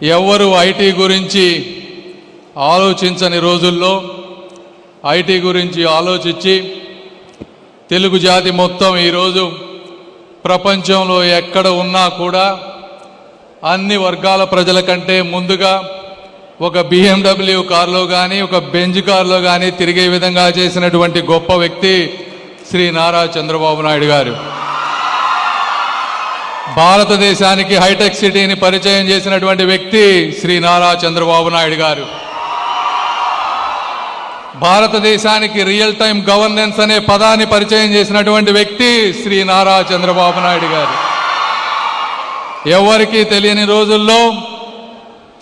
ఎవ్వరు ఐటీ గురించి ఆలోచించని రోజుల్లో ఐటీ గురించి ఆలోచించి తెలుగు జాతి మొత్తం ఈరోజు ప్రపంచంలో ఎక్కడ ఉన్నా కూడా అన్ని వర్గాల ప్రజల కంటే ముందుగా ఒక బిఎండబ్ల్యూ కారులో కానీ ఒక బెంజ్ కారులో కానీ తిరిగే విధంగా చేసినటువంటి గొప్ప వ్యక్తి శ్రీ నారా చంద్రబాబు నాయుడు గారు. భారతదేశానికి హైటెక్ సిటీని పరిచయం చేసినటువంటి వ్యక్తి శ్రీ నారా చంద్రబాబు నాయుడు గారు. భారతదేశానికి రియల్ టైం గవర్నెన్స్ అనే పదాన్ని పరిచయం చేసినటువంటి వ్యక్తి శ్రీ నారా చంద్రబాబు నాయుడు గారు. ఎవరికీ తెలియని రోజుల్లో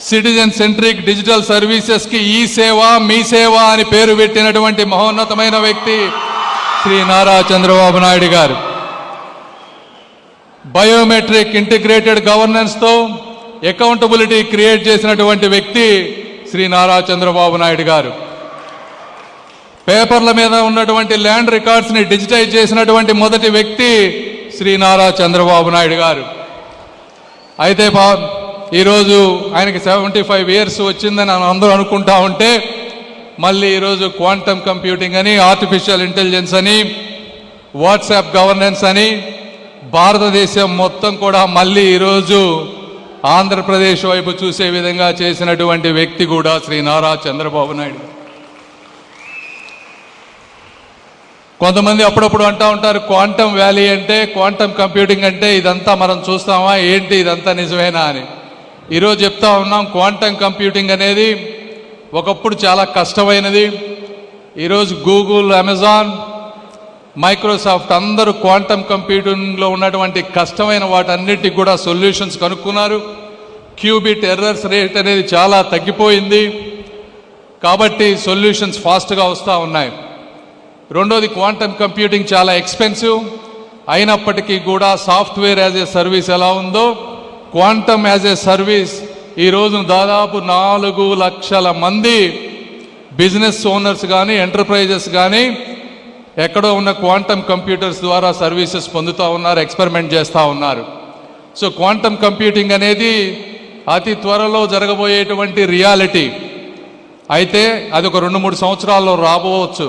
సిటిజన్ సెంట్రిక్ డిజిటల్ సర్వీసెస్కి ఈ సేవ మీ సేవ అని పేరు పెట్టినటువంటి మహోన్నతమైన వ్యక్తి శ్రీ నారా చంద్రబాబు నాయుడు గారు. బయోమెట్రిక్ ఇంటిగ్రేటెడ్ గవర్నెన్స్తో అకౌంటబిలిటీ క్రియేట్ చేసినటువంటి వ్యక్తి శ్రీ నారా చంద్రబాబు నాయుడు గారు. పేపర్ల మీద ఉన్నటువంటి ల్యాండ్ రికార్డ్స్ని డిజిటైజ్ చేసినటువంటి మొదటి వ్యక్తి శ్రీ నారా చంద్రబాబు నాయుడు గారు. అయితే బా ఈరోజు ఆయనకి సెవెంటీ ఫైవ్ ఇయర్స్ వచ్చిందని అందరూ అనుకుంటా ఉంటే మళ్ళీ ఈరోజు క్వాంటమ్ కంప్యూటింగ్ అని ఆర్టిఫిషియల్ ఇంటెలిజెన్స్ అని వాట్సాప్ గవర్నెన్స్ అని భారతదేశం మొత్తం కూడా మళ్ళీ ఈరోజు ఆంధ్రప్రదేశ్ వైపు చూసే విధంగా చేసినటువంటి వ్యక్తి కూడా శ్రీ నారా చంద్రబాబు నాయుడు. కొంతమంది అప్పుడప్పుడు అంటూ ఉంటారు క్వాంటమ్ వ్యాలీ అంటే క్వాంటమ్ కంప్యూటింగ్ అంటే ఇదంతా మనం చూస్తామా? ఏంటి ఇదంతా నిజమేనా? అని. ఈరోజు చెప్తా ఉన్నాం క్వాంటమ్ కంప్యూటింగ్ అనేది ఒకప్పుడు చాలా కష్టమైనది. ఈరోజు గూగుల్ అమెజాన్ మైక్రోసాఫ్ట్ అందరూ క్వాంటమ్ కంప్యూటింగ్లో ఉన్నటువంటి కష్టమైన వాటన్నిటికి కూడా సొల్యూషన్స్ కనుక్కున్నారు. క్యూబిట్ ఎర్రర్స్ రేట్ అనేది చాలా తగ్గిపోయింది. కాబట్టి సొల్యూషన్స్ ఫాస్ట్గా వస్తూ ఉన్నాయి. రెండోది క్వాంటమ్ కంప్యూటింగ్ చాలా ఎక్స్పెన్సివ్ అయినప్పటికీ కూడా సాఫ్ట్వేర్ యాజ్ ఏ సర్వీస్ ఎలా ఉందో క్వాంటమ్ యాజ్ ఏ సర్వీస్ ఈ రోజున దాదాపు నాలుగు లక్షల మంది బిజినెస్ ఓనర్స్ కానీ ఎంటర్ప్రైజెస్ కానీ ఎక్కడో ఉన్న క్వాంటమ్ కంప్యూటర్స్ ద్వారా సర్వీసెస్ పొందుతూ ఉన్నారు ఎక్స్పెరిమెంట్ చేస్తూ ఉన్నారు. సో క్వాంటమ్ కంప్యూటింగ్ అనేది అతి త్వరలో జరగబోయేటువంటి రియాలిటీ. అయితే అది ఒక రెండు మూడు సంవత్సరాల్లో రాబోవచ్చు.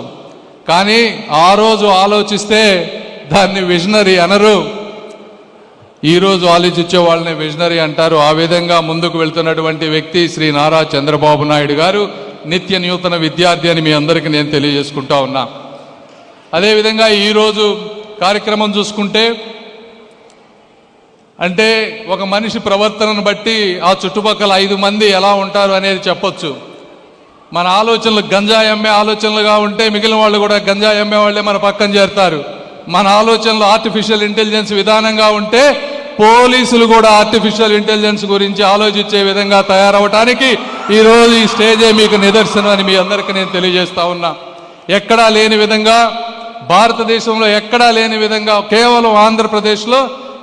కానీ ఆ రోజు ఆలోచిస్తే దాన్ని విజనరీ అనరు. ఈరోజు ఆలోచించే వాళ్ళని విజనరీ అంటారు. ఆ విధంగా ముందుకు వెళ్తున్నటువంటి వ్యక్తి శ్రీ నారా చంద్రబాబు నాయుడు గారు నిత్య నూతన విద్యార్థి అని మీ అందరికీ నేను తెలియజేసుకుంటా ఉన్నా. అదేవిధంగా ఈరోజు కార్యక్రమం చూసుకుంటే అంటే ఒక మనిషి ప్రవర్తనను బట్టి ఆ చుట్టుపక్కల ఐదు మంది ఎలా ఉంటారు అనేది చెప్పొచ్చు. మన ఆలోచనలు గంజాయి అమ్మే ఆలోచనలుగా ఉంటే మిగిలిన వాళ్ళు కూడా గంజాయి అమ్మే వాళ్ళే మన పక్కన చేరుతారు. మన ఆలోచనలు ఆర్టిఫిషియల్ ఇంటెలిజెన్స్ విధానంగా ఉంటే పోలీసులు కూడా ఆర్టిఫిషియల్ ఇంటెలిజెన్స్ గురించి ఆలోచించే విధంగా తయారవటానికి ఈరోజు ఈ స్టేజే మీకు నిదర్శనం అని మీ అందరికీ నేను తెలియజేస్తా ఉన్నా. ఎక్కడా లేని విధంగా భారతదేశంలో ఎక్కడా లేని విధంగా కేవలం ఆంధ్రప్రదేశ్లో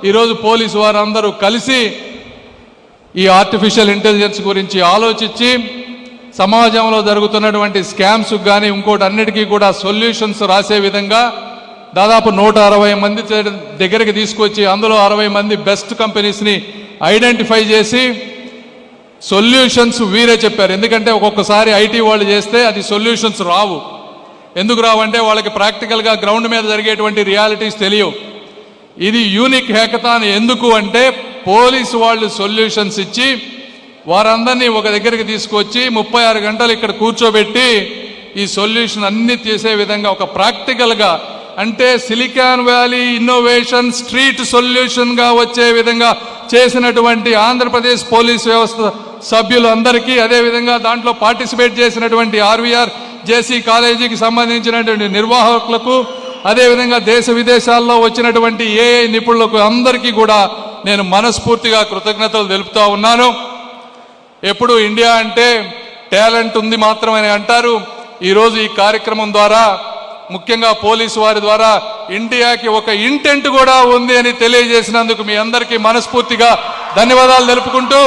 ఈరోజు పోలీసు వారందరూ కలిసి ఈ ఆర్టిఫిషియల్ ఇంటెలిజెన్స్ గురించి ఆలోచించి సమాజంలో జరుగుతున్నటువంటి స్కామ్స్ కానీ ఇంకోటి అన్నిటికీ కూడా సొల్యూషన్స్ రాసే విధంగా దాదాపు నూట అరవై మంది దగ్గరికి తీసుకొచ్చి అందులో అరవై మంది బెస్ట్ కంపెనీస్ని ఐడెంటిఫై చేసి సొల్యూషన్స్ వీరే చెప్పారు. ఎందుకంటే ఒక్కొక్కసారి ఐటీ వాళ్ళు చేస్తే అది సొల్యూషన్స్ రావు. ఎందుకు రావంటే వాళ్ళకి ప్రాక్టికల్గా గ్రౌండ్ మీద జరిగేటువంటి రియాలిటీస్ తెలియవు. ఇది యూనిక్ హ్యాకథాన్ ఎందుకు అంటే పోలీసు వాళ్ళు సొల్యూషన్స్ ఇచ్చి వారందరినీ ఒక దగ్గరికి తీసుకొచ్చి ముప్పై ఆరు గంటలు ఇక్కడ కూర్చోబెట్టి ఈ సొల్యూషన్ అన్ని చేసే విధంగా ఒక ప్రాక్టికల్గా అంటే సిలికాన్ వ్యాలీ ఇన్నోవేషన్ స్ట్రీట్ సొల్యూషన్గా వచ్చే విధంగా చేసినటువంటి ఆంధ్రప్రదేశ్ పోలీస్ వ్యవస్థ సభ్యులు అందరికీ అదేవిధంగా దాంట్లో పార్టిసిపేట్ చేసినటువంటి ఆర్వీఆర్ జేసీ కాలేజీకి సంబంధించినటువంటి నిర్వాహకులకు అదేవిధంగా దేశ విదేశాల్లో వచ్చినటువంటి ఏఐ నిపుణులకు అందరికీ కూడా నేను మనస్ఫూర్తిగా కృతజ్ఞతలు తెలుపుతా ఉన్నాను. ఎప్పుడు ఇండియా అంటే టాలెంట్ ఉంది మాత్రమని అంటారు. ఈరోజు ఈ కార్యక్రమం ద్వారా ముఖ్యంగా పోలీసు వారి ద్వారా ఇండియాకి ఒక ఇంటెంట్ కూడా ఉంది అని తెలియజేసినందుకు మీ అందరికీ మనస్ఫూర్తిగా ధన్యవాదాలు తెలుపుకుంటూ